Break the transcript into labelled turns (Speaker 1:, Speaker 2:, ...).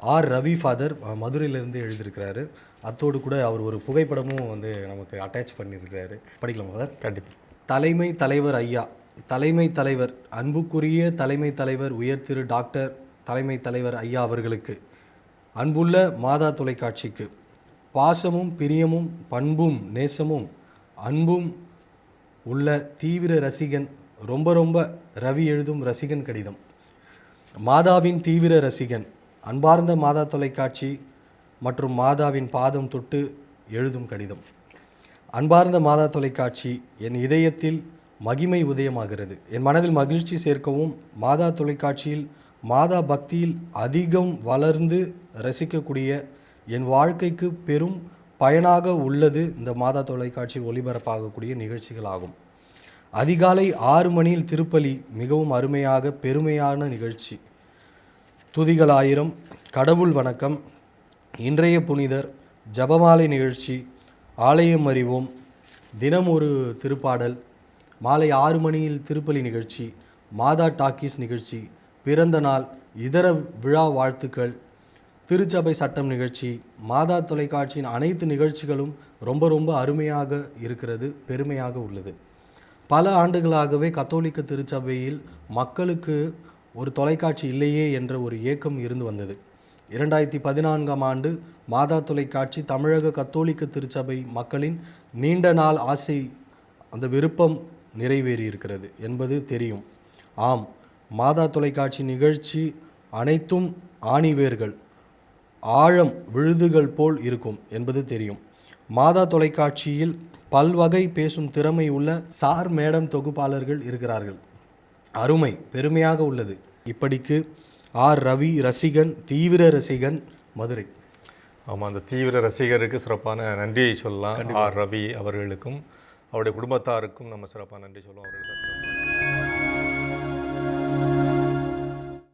Speaker 1: R Ravi father மதுரையிலேருந்து எழுதியிருக்கிறாரு. அத்தோடு கூட அவர் ஒரு புகைப்படமும் வந்து நமக்கு அட்டாச் பண்ணியிருக்கிறாரு. படிக்கலாம் ஃபாதர்.
Speaker 2: கண்டிப்பாக
Speaker 1: தலைமை தலைவர் ஐயா. தலைமை தலைவர் அன்புக்குரிய தலைமை தலைவர் உயர் திரு டாக்டர் தலைமை தலைவர் ஐயா அவர்களுக்கு அன்புள்ள மாதா தொலைக்காட்சிக்கு பாசமும் பிரியமும் பண்பும் நேசமும் அன்பும் உள்ள தீவிர ரசிகன் ரொம்ப ரொம்ப ரவி எழுதும் ரசிகன் கடிதம். மாதாவின் தீவிர ரசிகன் அன்பார்ந்த மாதா தொலைக்காட்சி மற்றும் மாதாவின் பாதம் தொட்டு எழுதும் கடிதம். அன்பார்ந்த மாதா தொலைக்காட்சி என் இதயத்தில் மகிமை உதயமாகிறது. என் மனதில் மகிழ்ச்சி சேர்க்கவும் மாதா தொலைக்காட்சியில் மாதா பக்தியில் அதிகம் வளர்ந்து ரசிக்கக்கூடிய என் வாழ்க்கைக்கு பெரும் பயனாக உள்ளது இந்த மாதா தொலைக்காட்சி ஒளிபரப்பாகக்கூடிய நிகழ்ச்சிகள் ஆகும். அதிகாலை ஆறு மணியில் திருப்பலி மிகவும் அருமையாக பெருமையான நிகழ்ச்சி. துதிகளாயிரம். கடவுள் வணக்கம். இன்றைய புனிதர் ஜபமாலை நிகழ்ச்சி ஆலயம் அறிவோம். தினம் ஒரு திருப்பாடல் மாலை ஆறு மணியில் திருப்பலி நிகழ்ச்சி மாதா டாக்கீஸ் நிகழ்ச்சி பிறந்த நாள் இதர விழா வாழ்த்துக்கள் திருச்சபை சட்டம் நிகழ்ச்சி மாதா தொலைக்காட்சியின் அனைத்து நிகழ்ச்சிகளும் ரொம்ப ரொம்ப அருமையாக இருக்கிறது பெருமையாக உள்ளது. பல ஆண்டுகளாகவே கத்தோலிக்க திருச்சபையில் மக்களுக்கு ஒரு தொலைக்காட்சி இல்லையே என்ற ஒரு ஏக்கம் இருந்து வந்தது. இரண்டாயிரத்தி பதினான்காம் ஆண்டு மாதா தொலைக்காட்சி தமிழக கத்தோலிக்க திருச்சபை மக்களின் நீண்ட நாள் ஆசை அந்த விருப்பம் நிறைவேறி இருக்கிறது என்பது தெரியும். ஆம் மாதா தொலைக்காட்சி நிகழ்ச்சி அனைத்தும் ஆணிவேர்கள் ஆழம் விழுதுகள் போல் இருக்கும் என்பது தெரியும். மாதா தொலைக்காட்சியில் பல்வகை பேசும் திறமை உள்ள சார் மேடம் தொகுப்பாளர்கள் இருக்கிறார்கள். அருமை பெருமையாக உள்ளது. இப்படிக்கு ஆர். ரவி ரசிகன் தீவிர ரசிகன் மதுரை.
Speaker 2: ஆமாம் அந்த தீவிர ரசிகருக்கு சிறப்பான நன்றியை சொல்லலாம். ஆர். ரவி அவர்களுக்கும் அவருடைய குடும்பத்தாருக்கும் நம்ம சிறப்பான நன்றி சொல்லுவோம் அவர்களுக்கு